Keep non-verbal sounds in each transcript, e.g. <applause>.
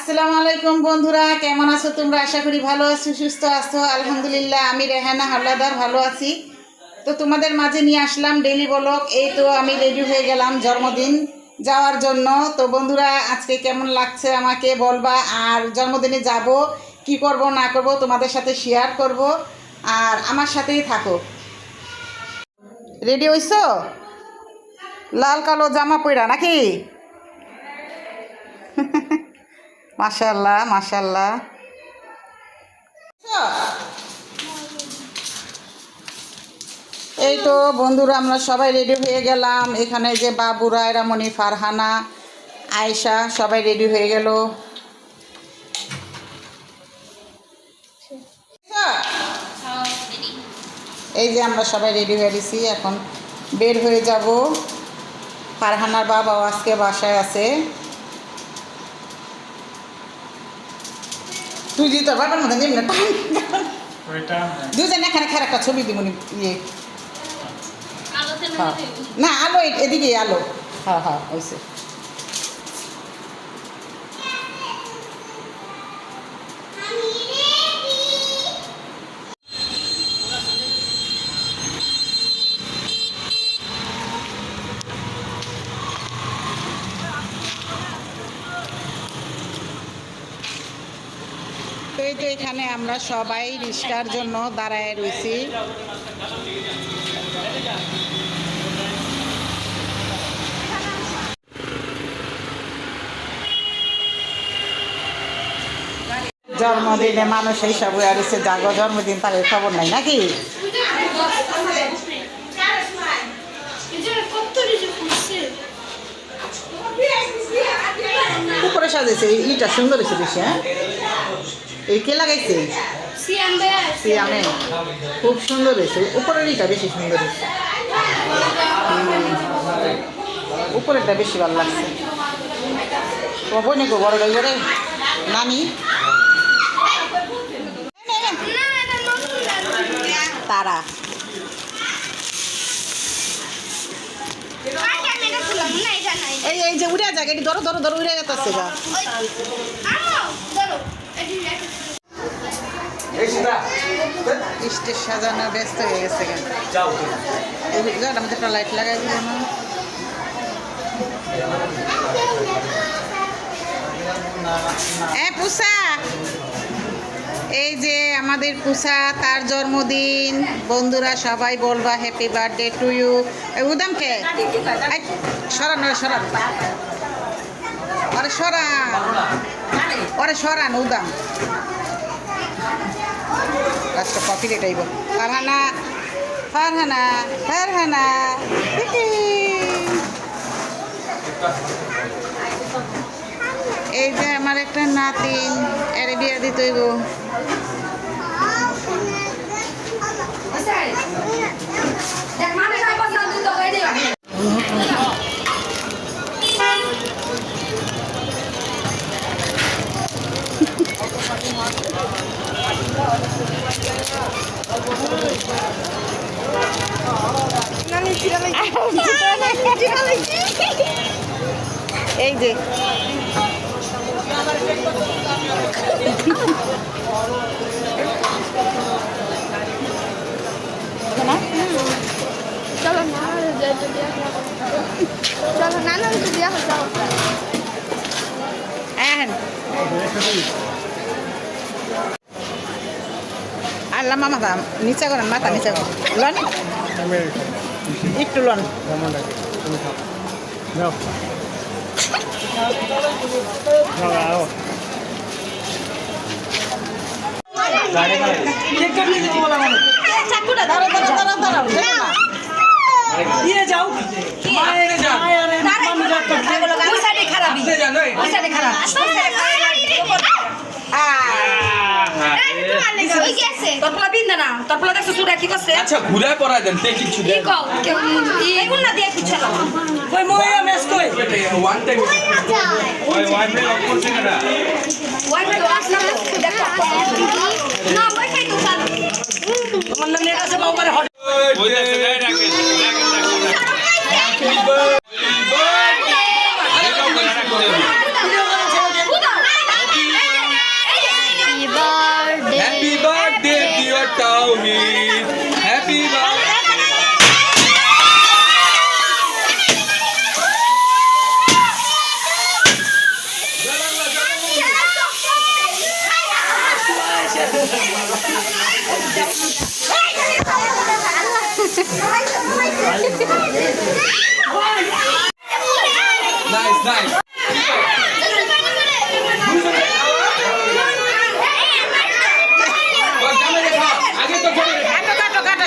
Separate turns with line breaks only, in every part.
আসসালামু আলাইকুম বন্ধুরা, কেমন আছো তোমরা? আশা করি ভালো আছো, সুস্থ আছো। আলহামদুলিল্লাহ, আমি রেহানা হাল্লাদার ভালো আছি। তো তোমাদের মাঝে নিয়ে আসলাম ডেলি ব্লগ। এই তো আমি রেডি হয়ে গেলাম জন্মদিন যাওয়ার জন্য। তো বন্ধুরা, আজকে কেমন লাগছে আমাকে বলবা? আর জন্মদিনে যাব, কি করব, না করব তোমাদের সাথে শেয়ার করব। আর আমার সাথেই থাকো। রেডি হইছো? লাল কালো জামা পইরা নাকি? <laughs> মাশাল্লাহ মাশাল্লাহ এই তো বন্ধুরা, আমরা সবাই রেডি হয়ে গেলাম। এখানে যে বাবুরা এরামণি ফারহানা, আয়েশা, সবাই রেডি হয়ে গেল। এই যে আমরা সবাই রেডি হয়ে গেছি, এখন বের হয়ে যাব। ফারহানার বাবাও আজকে বাসায় আছে। তুই যদি তোর বাবার মধ্যে নিম না
ওইটা
দুজন এখানে খারাপ একটা ছবি দিব ইয়ে। হ্যাঁ। না আলো এদিকে আলো। হ্যাঁ হ্যাঁ ওইসে এই তো এখানে আমরা সবাই রিক্সার জন্য দাঁড়ায় রয়েছি জন্মদিনে মানুষ এইসব আর এসে জাগো জন্মদিন তাদের খবর নাই নাকি? উপরে সাজেছে ইটা সুন্দর হয়েছে বেশি হ্যাঁ? এই কে লাগাইছে? সিয়ামে। খুব সুন্দর হয়েছে। উপরের ইটা বেশি সুন্দর হয়েছে। উপরেরটা বেশি ভালো লাগছে। তোমার বই নাকি বড় গাই নানি? তারা। এই এই যে উড়ে যাক, এটি ধরো ধরো ধরো, উড়ে যেতেছে গা। স্টেজ সাজানো ব্যস্ত হয়ে গেছে এই একটা লাইট লাগাই দিল না। এ পুষা। এই যে আমাদের পুষা তার জন্মদিন। বন্ধুরা সবাই বলবা হ্যাপি বার্থডে টু ইউ উদাম কে? সরান সরান ওরে সরান। ওরে সরান, উদাম। কফি কপি রেটাইব ফারহানা ফারহানা ফারহানা এই যে আমার একটা নাতিন, এর বিয়া দিতে এই যে। না
চলো না চলো না না দিয়া যাও
এখন আল্লাহ করেন মাথা নিচে করেন। লন। একটু লন। চাকুটা ধরো ধরো ধরো ধরো
দিয়ে যাও মায়ের মায়ের
পয়সাটি খারাপ পয়সাটি খারাপ তরপলা বিন্দা না তরপলা দেখছ চুড়া কি করছে?
আচ্ছা ঘুরে পড়ায় দেন তে কিছু
কি কও? এগুন না দিয়ে কিছু না
কই মইয়া মেস কই?
ওয়ান টাইম ওই ওয়াইফাই অফ করছে না?
ওয়াই তো আসনা দেখো না বই তো স্যার
তোমার নাম নেট আছে বাবারে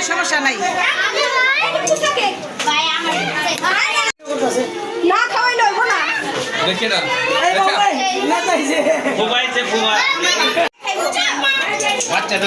সমস্যা নাই
না খাওয়াই লইব না
দেখে না
এই বাবাই না তাইছে
বাচ্চা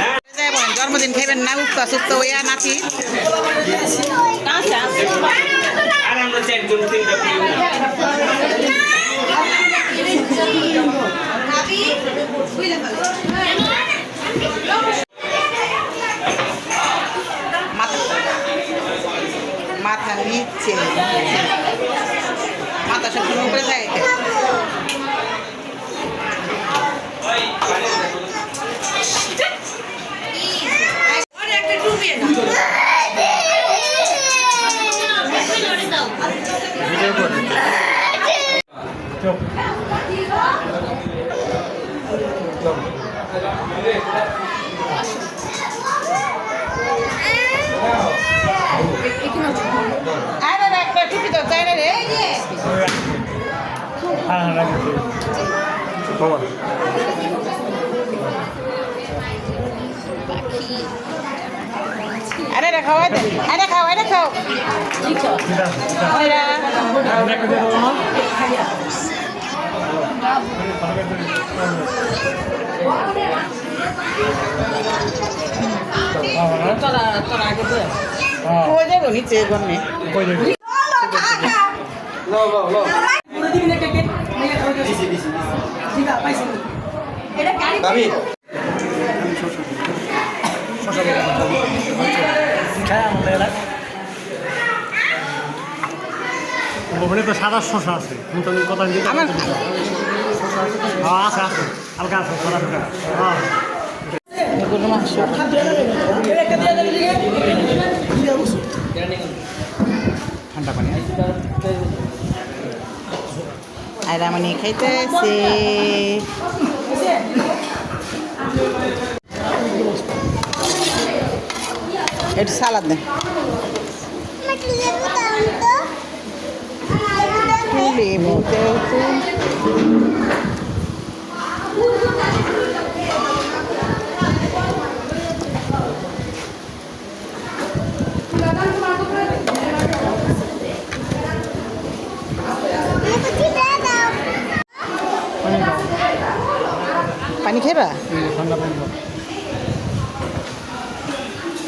না
যাইবেন জন্মদিন খাইবেন না উক্ত সুক্ত হইয়া নাতি।
আর আমরা চারজন তিনটা
মাথা নিচ্ছে মাথা সবসময় উপরে থাকে
চুপ
আরে রে একটা টুপি তো চাই রে? এই যে।
হ্যাঁ হ্যাঁ রাখি। বাবা।
আরে রে খাওয়াই দে। আরে খাও আরে খাও
না
না ঠিক আছে।
ওখানে তো সাদা শশা আছে কথা আছে আছে হালকা আছে সাদা হ্যাঁ
গরু মাংস
ঠান্ডা পানি
আর মানে খাইতেছে একটু সালাদ দেন লেবু
দেও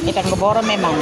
এটা আমাকে বড় মেহমান